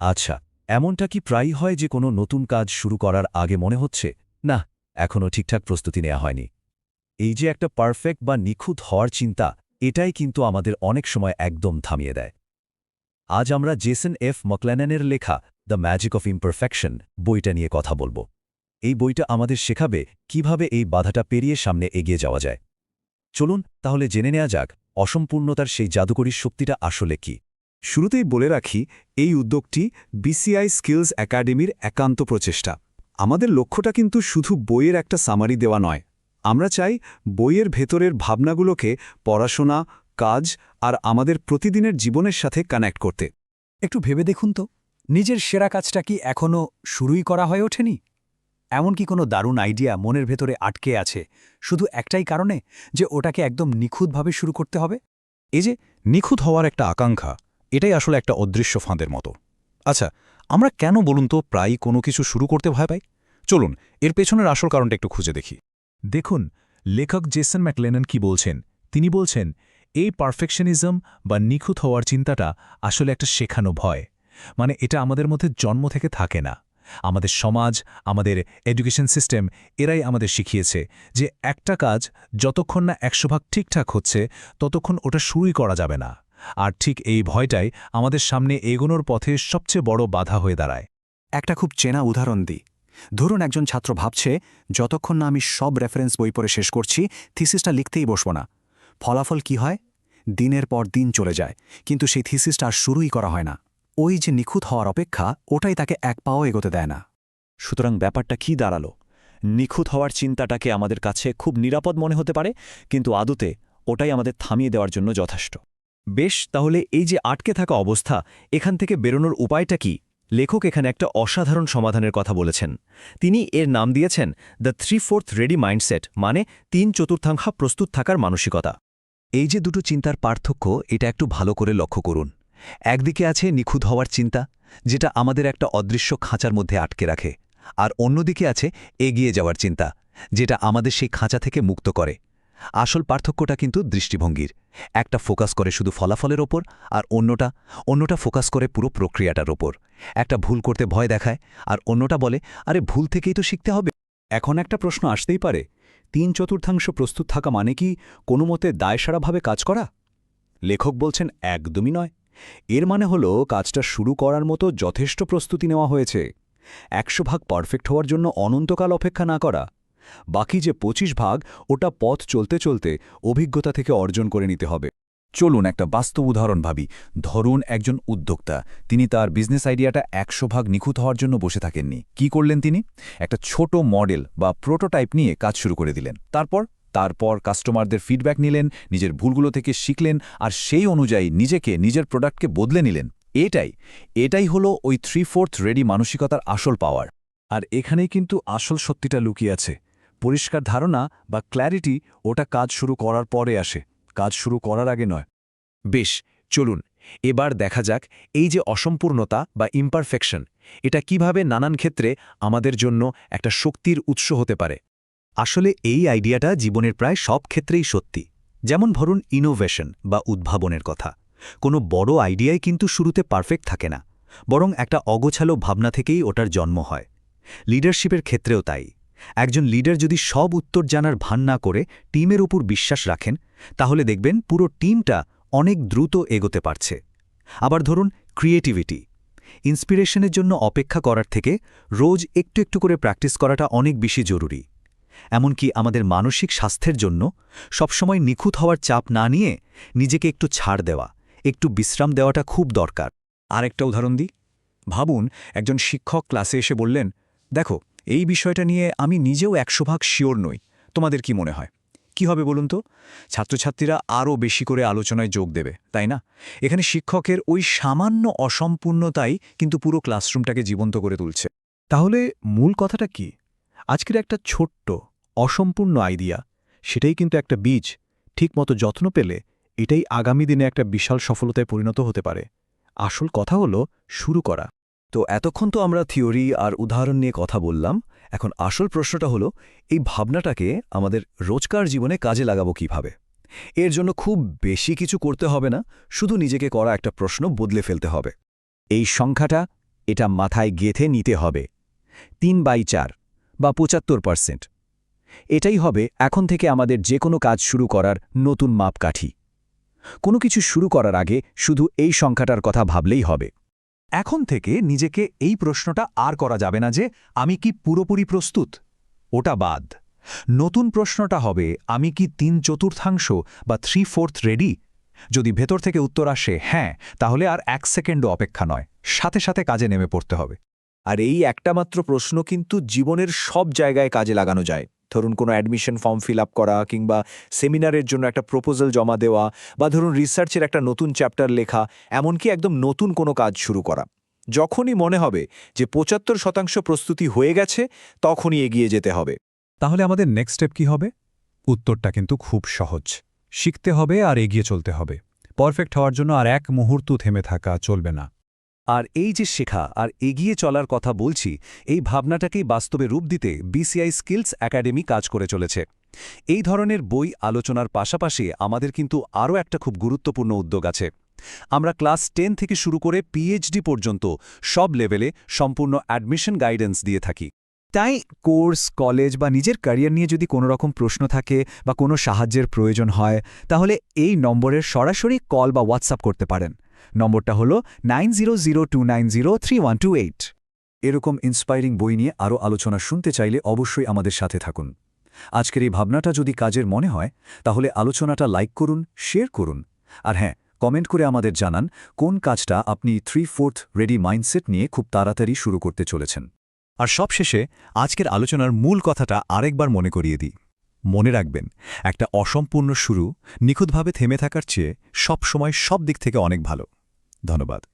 আচ্ছা এমনটা কি প্রায়ই হয় যে কোনো নতুন কাজ শুরু করার আগে মনে হচ্ছে, না এখনও ঠিকঠাক প্রস্তুতি নেওয়া হয়নি এই যে একটা পারফেক্ট বা নিখুঁত হওয়ার চিন্তা, এটাই কিন্তু আমাদের অনেক সময় একদম থামিয়ে দেয়। আজ আমরা জেসন এফ মকল্যানের লেখা দ্য ম্যাজিক অফ ইমপারফেকশন বইটা নিয়ে কথা বলব। এই বইটা আমাদের শেখাবে কীভাবে এই বাধাটা পেরিয়ে সামনে এগিয়ে যাওয়া যায়। চলুন তাহলে জেনে নেওয়া যাক, অসম্পূর্ণতার সেই জাদুকরী শক্তিটা আসলে কি। শুরুতেই বলে রাখি, এই উদ্যোগটি বিসিআই স্কিলস একাডেমির একান্ত প্রচেষ্টা। আমাদের লক্ষ্যটা কিন্তু শুধু বইয়ের একটা সামারি দেওয়া নয়। আমরা চাই বইয়ের ভেতরের ভাবনাগুলোকে পড়াশোনা, কাজ আর আমাদের প্রতিদিনের জীবনের সাথে কানেক্ট করতে। একটু ভেবে দেখুন তো, নিজের সেরা কাজটা কি এখনও শুরুই করা হয়ে ওঠেনি? এমন কি কোনো দারুণ আইডিয়া মনের ভেতরে আটকে আছে, শুধু একটাই কারণে যে ওটাকে একদম নিখুঁতভাবে শুরু করতে হবে? এ যে, নিখুঁত হওয়ার একটা আকাঙ্ক্ষা। এটাই আসলে একটা অদৃশ্য ফাঁদের মতো। আচ্ছা আমরা কেন বলুন তো প্রায়ই কোনো কিছু শুরু করতে ভয় পাই? চলুন, এর পেছনের আসল কারণটা একটু খুঁজে দেখি। দেখুন, লেখক জেসন ম্যাকলেনন কি বলছেন? তিনি বলছেন, এই পারফেকশনিজম বা নিখুঁত হওয়ার চিন্তাটা আসলে একটা শেখানো ভয়। মানে এটা আমাদের মধ্যে জন্ম থেকে থাকে না। আমাদের সমাজ, আমাদের এডুকেশন সিস্টেম, এরাই আমাদের শিখিয়েছে যে একটা কাজ যতক্ষণ না একশো ভাগ ঠিকঠাক হচ্ছে, ততক্ষণ ওটা শুরুই করা যাবে না। আর ঠিক এই ভয়টাই আমাদের সামনে এগোনোর পথে সবচেয়ে বড় বাধা হয়ে দাঁড়ায়। একটা খুব চেনা উদাহরণ দিই। ধরুন একজন ছাত্র ভাবছে, যতক্ষণ না আমি সব রেফারেন্স বই পড়ে শেষ করছি থিসিসটা লিখতেই বসব না। ফলাফল কি হয়? দিনের পর দিন চলে যায়, কিন্তু সেই থিসিসটা আর শুরুই করা হয় না। ওই যে নিখুঁত হওয়ার অপেক্ষা, ওটাই তাকে এক পাও এগোতে দেয় না। সুতরাং ব্যাপারটা কি দাঁড়াল? নিখুঁত হওয়ার চিন্তাটাকে আমাদের কাছে খুব নিরাপদ মনে হতে পারে, কিন্তু আদতে ওটাই আমাদের থামিয়ে দেওয়ার জন্য যথেষ্ট। বেশ, তাহলে এই যে আটকে থাকা অবস্থা, এখান থেকে বেরোনোর উপায়টা কি? লেখক এখানে একটা অসাধারণ সমাধানের কথা বলেছেন। তিনি এর নাম দিয়েছেন the three fourth ready mindset মানে তিন চতুর্থাংশা প্রস্তুত থাকার মানসিকতা। এই যে দুটো চিন্তার পার্থক্য, এটা একটু ভালো করে লক্ষ্য করুন। একদিকে আছে নিখুঁত হওয়ার চিন্তা, যেটা আমাদের একটা অদৃশ্য খাঁচার মধ্যে আটকে রাখে। আর অন্যদিকে আছে এগিয়ে যাওয়ার চিন্তা, যেটা আমাদের সেই খাঁচা থেকে মুক্ত করে। আসল পার্থক্যটা কিন্তু দৃষ্টিভঙ্গির। একটা ফোকাস করে শুধু ফলাফলের ওপর আর অন্যটা অন্যটা ফোকাস করে পুরো প্রক্রিয়াটার ওপর। একটা ভুল করতে ভয় দেখায় আর অন্যটা বলে, আরে, ভুল থেকেই তো শিখতে হবে। এখন একটা প্রশ্ন আসতেই পারে, তিন চতুর্থাংশ প্রস্তুত থাকা মানে কি কোনো মতে দায়সারাভাবে কাজ করা? লেখক বলছেন, একদমই নয়। এর মানে হল কাজটা শুরু করার মতো যথেষ্ট প্রস্তুতি নেওয়া হয়েছে। একশো ভাগ পারফেক্ট হওয়ার জন্য অনন্তকাল অপেক্ষা না করা। বাকি যে ২৫ ভাগ, ওটা পথ চলতে চলতে অভিজ্ঞতা থেকে অর্জন করে নিতে হবে। চলুন একটা বাস্তব উদাহরণ ভাবি। ধরুন একজন উদ্যোক্তা, তিনি তার বিজনেস আইডিয়াটা একশো ভাগ নিখুঁত হওয়ার জন্য বসে থাকেননি। কি করলেন তিনি? একটা ছোট মডেল বা প্রোটোটাইপ নিয়ে কাজ শুরু করে দিলেন। তারপর? তারপর কাস্টমারদের ফিডব্যাক নিলেন, নিজের ভুলগুলো থেকে শিখলেন আর সেই অনুযায়ী নিজেকে, নিজের প্রোডাক্টকে বদলে নিলেন। এটাই এটাই হলো ওই থ্রি ফোর্থ রেডি মানসিকতার আসল পাওয়ার আর এখানেই কিন্তু আসল সত্যিটা লুকিয়ে আছে। পরিষ্কার ধারণা বা ক্ল্যারিটি ওটা কাজ শুরু করার পরে আসে, কাজ শুরু করার আগে নয়। বেশ, চলুন, এবার দেখা যাক এই যে অসম্পূর্ণতা বা ইমপারফেকশন এটা কীভাবে নানান ক্ষেত্রে আমাদের জন্য একটা শক্তির উৎস হতে পারে। আসলে এই আইডিয়াটা জীবনের প্রায় সব ক্ষেত্রেই সত্যি। যেমন ধরুন ইনোভেশন বা উদ্ভাবনের কথা। কোনো বড় আইডিয়াই কিন্তু শুরুতে পারফেক্ট থাকে না, বরং একটা অগোছালো ভাবনা থেকেই ওটার জন্ম হয়। লিডারশিপের ক্ষেত্রেও তাই। একজন লিডার যদি সব উত্তর জানার ভান না করে টিমের উপর বিশ্বাস রাখেন, তাহলে দেখবেন পুরো টিমটা অনেক দ্রুত এগোতে পারছে। আবার ধরুন ক্রিয়েটিভিটি ইন্সপিরেশনের জন্য অপেক্ষা করার থেকে রোজ একটু একটু করে প্র্যাকটিস করাটা অনেক বেশি জরুরি। এমনকি আমাদের মানসিক স্বাস্থ্যের জন্য সবসময় নিখুঁত হওয়ার চাপ না নিয়ে নিজেকে একটু ছাড় দেওয়া, একটু বিশ্রাম দেওয়াটা খুব দরকার। আরেকটা উদাহরণ দিই। ভাবুন, একজন শিক্ষক ক্লাসে এসে বললেন, দেখো এই বিষয়টা নিয়ে আমি নিজেও একশো ভাগ শিওর নই। তোমাদের কি মনে হয়? কি হবে বলুন তো? ছাত্রছাত্রীরা আরও বেশি করে আলোচনায় যোগ দেবে, তাই না? এখানে শিক্ষকের ওই সামান্য অসম্পূর্ণতাই কিন্তু পুরো ক্লাসরুমটাকে জীবন্ত করে তুলছে। তাহলে মূল কথাটা কি? আজকের একটা ছোট্ট, অসম্পূর্ণ আইডিয়া, সেটাই কিন্তু একটা বীজ। ঠিকমতো যত্ন পেলে এটাই আগামী দিনে একটা বিশাল সফলতায় পরিণত হতে পারে। আসল কথা হলো, শুরু করা। তো এতক্ষণ তো আমরা থিওরি আর উদাহরণ নিয়ে কথা বললাম। এখন আসল প্রশ্নটা হলো, এই ভাবনাটাকে আমাদের রোজকার জীবনে কাজে লাগাবো কীভাবে? এর জন্য খুব বেশি কিছু করতে হবে না, শুধু নিজেকে করা একটা প্রশ্ন বদলে ফেলতে হবে। এই সংখ্যাটা এটা মাথায় গেথে নিতে হবে। তিন বাই চার বা পঁচাত্তর পার্সেন্ট। এটাই হবে এখন থেকে আমাদের যে কোনো কাজ শুরু করার নতুন মাপকাঠি। কোনো কিছু শুরু করার আগে শুধু এই সংখ্যাটার কথা ভাবলেই হবে। এখন থেকে নিজেকে এই প্রশ্নটা আর করা যাবে না যে, আমি কি পুরোপুরি প্রস্তুত? ওটা বাদ। নতুন প্রশ্নটা হবে, আমি কি তিন চতুর্থাংশ বা থ্রি ফোর্থ রেডি? যদি ভেতর থেকে উত্তর আসে হ্যাঁ তাহলে আর এক সেকেন্ডও অপেক্ষা নয়। সাথে সাথে কাজে নেমে পড়তে হবে। আর এই একটা মাত্র প্রশ্ন কিন্তু জীবনের সব জায়গায় কাজে লাগানো যায়। ধরুন কোনো অ্যাডমিশন ফর্ম ফিল আপ করা কিংবা সেমিনারের জন্য একটা প্রপোজাল জমা দেওয়া বা ধরুন রিসার্চের একটা নতুন চ্যাপ্টার লেখা, এমনকি একদম নতুন কোনো কাজ শুরু করা। যখনই মনে হবে যে পঁচাত্তর শতাংশ প্রস্তুতি হয়ে গেছে, তখনই এগিয়ে যেতে হবে। তাহলে আমাদের নেক্সট স্টেপ কি হবে? উত্তরটা কিন্তু খুব সহজ। শিখতে হবে আর এগিয়ে চলতে হবে। পারফেক্ট হওয়ার জন্য আর এক মুহূর্ত থেমে থাকা চলবে না। আর এই যে শেখা, আর এগিয়ে চলার কথা বলছি, এই ভাবনাটাকেই বাস্তবে রূপ দিতে বিসিআই স্কিলস একাডেমি কাজ করে চলেছে। এই ধরনের বই আলোচনার পাশাপাশি আমাদের কিন্তু আরও একটা খুব গুরুত্বপূর্ণ উদ্যোগ আছে। আমরা ক্লাস টেন থেকে শুরু করে পিএইচডি পর্যন্ত সব লেভেলে সম্পূর্ণ অ্যাডমিশন গাইডেন্স দিয়ে থাকি। তাই কোর্স, কলেজ বা নিজের ক্যারিয়ার নিয়ে যদি কোনো রকম প্রশ্ন থাকে বা কোনো সাহায্যের প্রয়োজন হয়, তাহলে এই নম্বরের সরাসরি কল বা হোয়াটসঅ্যাপ করতে পারেন। নম্বরটা হল নাইন এরকম ইন্সপায়ারিং বই নিয়ে আরও আলোচনা শুনতে চাইলে অবশ্যই আমাদের সাথে থাকুন। আজকের এই ভাবনাটা যদি কাজের মনে হয়, তাহলে আলোচনাটা লাইক করুন শেয়ার করুন। আর হ্যাঁ কমেন্ট করে আমাদের জানান, কোন কাজটা আপনি থ্রি ফোর্থ রেডি মাইন্ডসেট নিয়ে খুব তাড়াতাড়ি শুরু করতে চলেছেন। আর সবশেষে, আজকের আলোচনার মূল কথাটা আরেকবার মনে করিয়ে দিই। মনে রাখবেন, একটা অসম্পূর্ণ শুরু নিখুঁতভাবে থেমে থাকার চেয়ে সব সময় সব দিক থেকে অনেক ভালো। ধন্যবাদ।